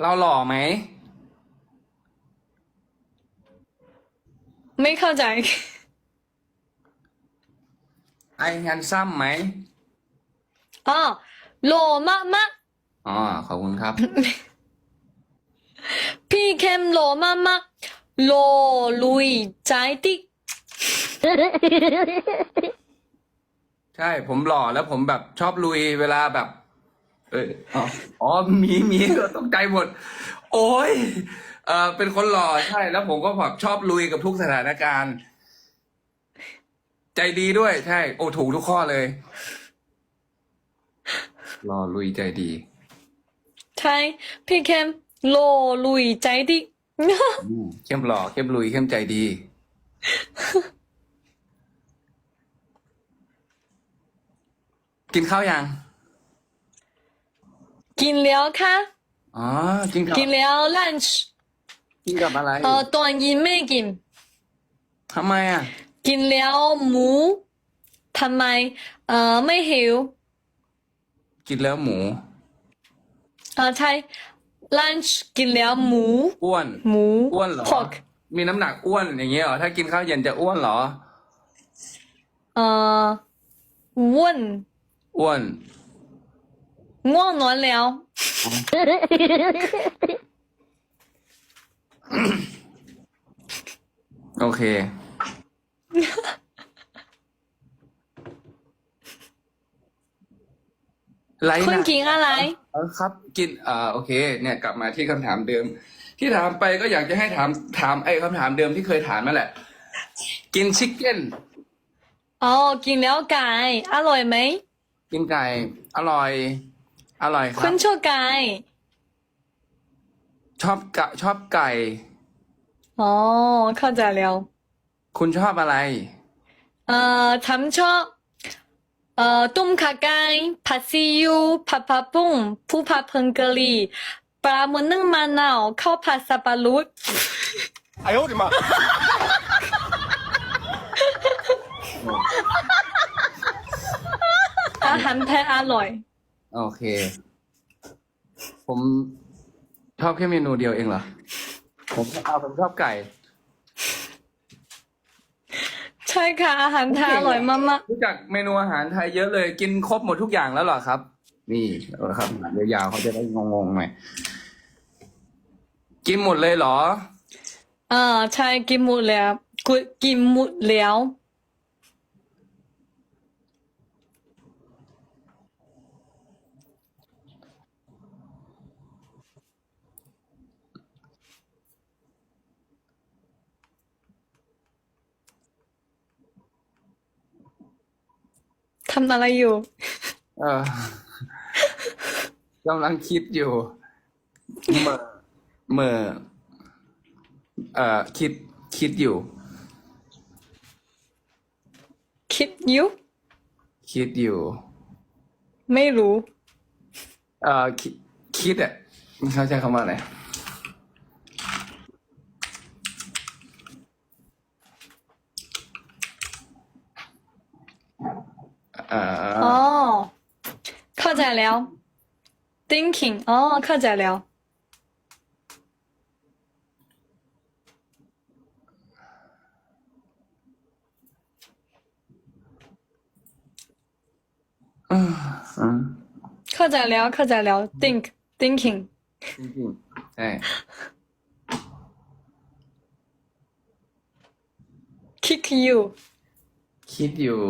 เราหล่อไหม ไม่เข้าใจ ไอแฮนซัมไหมอ๋อหล่อมากมากอ๋อขอบคุณครับๆพี่เข้มหล่อมากมากๆหล่อลุยใจดิใช่ผมหล่อแล้วผมแบบชอบลุยเวลาแบบ เอออ๋ออ๋อมีมีต้องใจหมด โอ้ยเออเป็นคนหล่อใช่แล้วผมก็แบบชอบลุยกับทุกสถานการณ์ ใจดีด้วยใช่ โอ้ถูกทุกข้อเลยหล่อลุยใจดี ใช่พี่เข้มหล่อลุยใจดิอืมเข้มหล่อเข้มลุยเข้มใจดี กินข้าวยัง กินแล้วค่ะ อ๋อ กินกับกินแล้ว lunch กินกับอะไรเอ่อตอนยินไม่กิน ทำไมอะ กินแล้วหมูทำไม เอ่อไม่หิวกินแล้วหมู เอ่อใช่ lunch กินแล้วหมู อ้วน หมูอ้วนเหรอ pork มีน้ำหนักอ้วนอย่างเงี้ยเหรอ ถ้ากินข้าวเย็นจะอ้วนเหรอ เอ่ออ้วน อ้วน ง่วงนอนแล้ว โอเค ไลน์คุณนะกินอะไร เออครับ กินอ่าโอเค เนี่ย กลับมาที่คำถามเดิม ที่ถามไปก็อยากจะให้ถามถามไอ้คำถามเดิมที่เคยถามนั่นแหละ กินชิคเก้น อ๋อ กินแล้วไก่อร่อยไหม กินไก่อร่อย อร่อยค คุ รับ ณชอบไก่ ชอบกะชอบไก่ อ๋อ เข้าใจแล้ว คุณชอบอะไร เอ่อฉันชอบเอ่อต้มขาไก่ผัดซีอิ๊วผัดผักบุ้งผู้ผัดผงกะหรี่ปลาหมึกนึ่งมะนาวข้าวผัดสับปะรด 哎呦我的妈！ อาหารแพ้อร่อย โอเค ผมชอบแค่เมนูเดียวเองเหรอ ผมเอาผมชอบไก่ ใช่ค่ะ อาหารไทยอร่อยมาก รู้จักเมนูอาหารไทยเยอะเลย กินครบหมดทุกอย่างแล้วเหรอครับ นี่เอาละครับยาวๆเขาจะได้งงๆหน่อยกินหมดเลยเหรอๆอ่าใช่กินหมดแล้วกูกินหมดแล้ว ทำอะไรอยู่ เออกำลังคิดอยู่เหม่อเหม่อเอ่อคิดคิดอยู่ คิดอยู่คิดอยู่ ไม่รู้ เอ่อคิดคิดอะเขาใช้คำว่าอะไรเอ่อ อ๋อ เข้าใจแล้ว thinking อ๋อ เข้าใจแล้ว อืม เข้า ใจแล้วเข้าใจแล้ว think thinking จริงๆใช่ kick you คิดอยู่